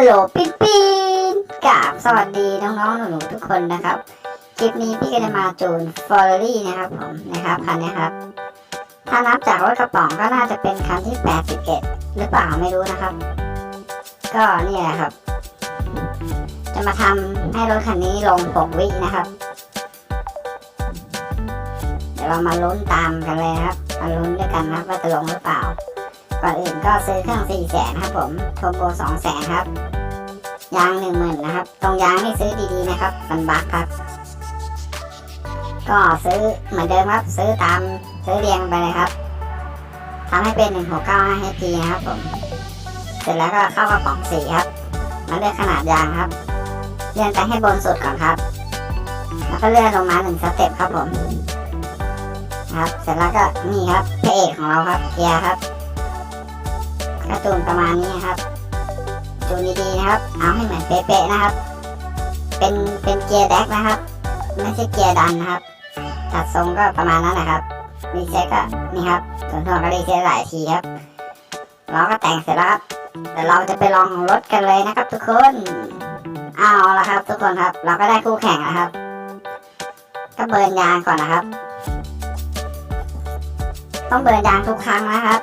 ฮัลโหลปิ้นปิ้นกราบสวัสดีน้องๆหนูๆทุกคนนะครับ คลิปนี้พี่ก็จะมาจูนฟอร์รี่นะครับผมนะครับคันนี้ครับ ถ้านับจากรถกระป๋องก็น่าจะเป็นคันที่ 81 หรือเปล่าไม่รู้นะครับ ก็นี่แหละครับ จะมาทำให้รถคันนี้ลง 6 วินะครับ เดี๋ยวเรามาลุ้นตามกันเลยครับมาลุ้นด้วยกันนะว่าจะลงหรือเปล่า ก่อนอื่นก็ซื้อเครื่อง4แสนครับผมโทโบ2แสนครับ ยาง1 0,000นะครับ ตรงยางนี่ซื้อดีๆนะครับ มันบักครับ ก็ซื้อเหมือนเดิมครับ ซื้อตามซื้อเรียงไปเลยครับทำให้เป็น 1695 HT นะครับผม เสร็จแล้วก็เข้ากระป๋องสีครับมาเลือกขนาดยางครับ เลื่อนไปให้บนสุดก่อนครับ แล้วก็เลื่อนลงมาหนึ่งสเต็ปครับผม ครับ เสร็จแล้วก็นี่ครับพระเอกของเราครับเกียร์ครับ กระตูนประมาณนี้นครับจูนดีๆนะครับเอาให้เหมือนเป๊ะๆนะครับ เป็นเป็นเกียร์แดกนะครับ ไม่ใช่เกียร์ดันนะครับจัดทรงก็ประมาณนั้นแหละครับรีเซ็ตก็นี่ครับส่วนทวก็รีเซ็ตหลายทีครับเราก็แต่งเสร็จแล้วครับเดี๋ยวเราจะไปลองรถกันเลยนะครับ ทุกคนเอาละครับ ทุกคนครับ เราก็ได้คู่แข่งแล้วครับ ก็เบิร์นยางก่อนนะครับ ต้องเบิร์นยางทุกครั้งนะครับ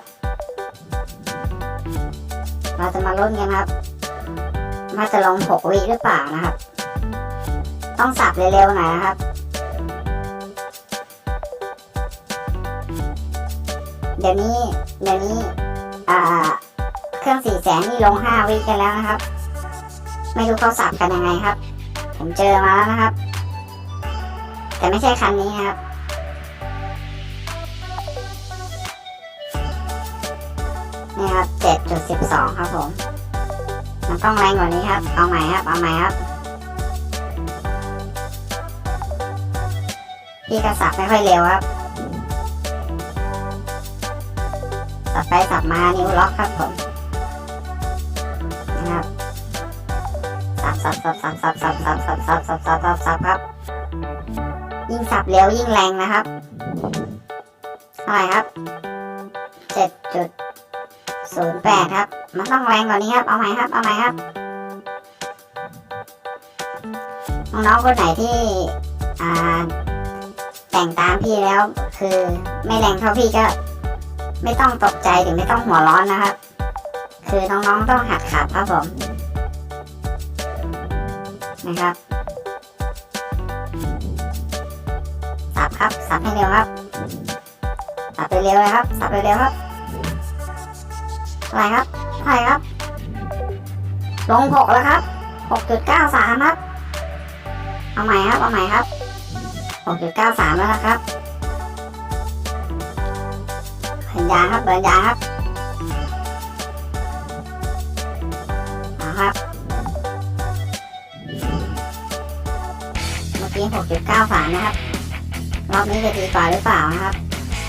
เราจะมาลุ้นกันครับว่าจะลงหกวิหรือเปล่านะครับ ต้องสับเร็วๆหน่อยนะครับ เดี๋ยวนี้เดี๋ยวนี้เครื่องสี่แสนนี่ลงห้าวิกันแล้วนะครับ ไม่รู้เขาสับกันยังไงครับ ผมเจอมาแล้วนะครับ แต่ไม่ใช่คันนี้นะครับ นี่ครับเจ็ดจุดสิบสองครับผม มันต้องแรงกว่านี้ครับ เอาใหม่ครับ เอาใหม่ครับ พี่กระสับไม่ค่อยเร็วครับ สับไปสับมานิ้วล็อกครับผมนะครับสับสับสับสับสับสับสับสับสับสับสับสับสับครับ ยิ่งสับเร็วยิ่งแรงนะครับเท่าไหร่ครับเจ็ดจุด ศูนย์แปดครับ มันต้องแรงกว่านี้ครับ เอาใหม่ครับ เอาใหม่ครับ น้องๆคนไหนที่อ่าแต่งตามพี่แล้ว คือไม่แรงเท่าพี่ก็ ไม่ต้องตกใจหรือไม่ต้องหัวร้อนนะครับ คือน้องๆต้องหัดขับครับผมนะครับสับครับ สับให้เร็วครับ สับไปเร็วเลยครับ สับไปเร็วครับ อะไรครับอะไรครับ ลงหกแล้วครับหกจุดเก้าสามครับ เอาใหม่ครับ เอาใหม่ครับหกจุดเก้าสามแล้วนะครับเบิร์นยางครับเบิร์นยางครับเอาครับ เมื่อกี้หกจุดเก้าสามนะครับ รอบนี้จะดีกว่าหรือเปล่านะครับ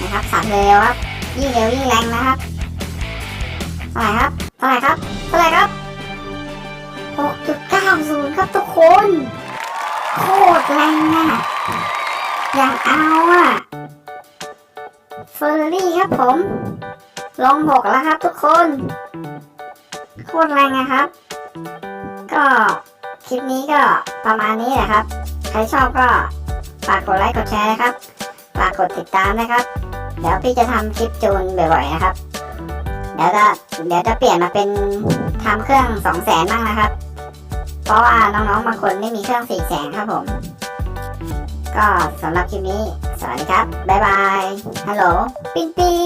นะครับสับเร็วครับ ยิ่งเร็วยิ่งแรงนะครับ ท่าไหร่ครับเท่าไหร่ครับเท่าไหร่ครับ6.90ครับทุกคน โคตรแรงอะอยากเอาอะเฟอร์รี่ครับผม ลงหกแล้วครับทุกคน โคตรแรงนะครับ ก็คลิปนี้ก็ประมาณนี้แหละครับ ใครชอบก็ฝากกดไลค์กดแชร์นะครับ ฝากกดติดตามนะครับ เดี๋ยวพี่จะทำคลิปจูนบ่อยๆนะครับ เดี๋ยวจะเดี๋ยวจะเปลี่ยนมาเป็นทำเครื่องสองแสนบ้างนะครับ เพราะว่าน้องๆบางคนไม่มีเครื่องสี่แสนครับผม ก็สำหรับคลิปนี้ สวัสดีครับ บ๊ายบาย ฮัลโหล ปิ้นปิ้น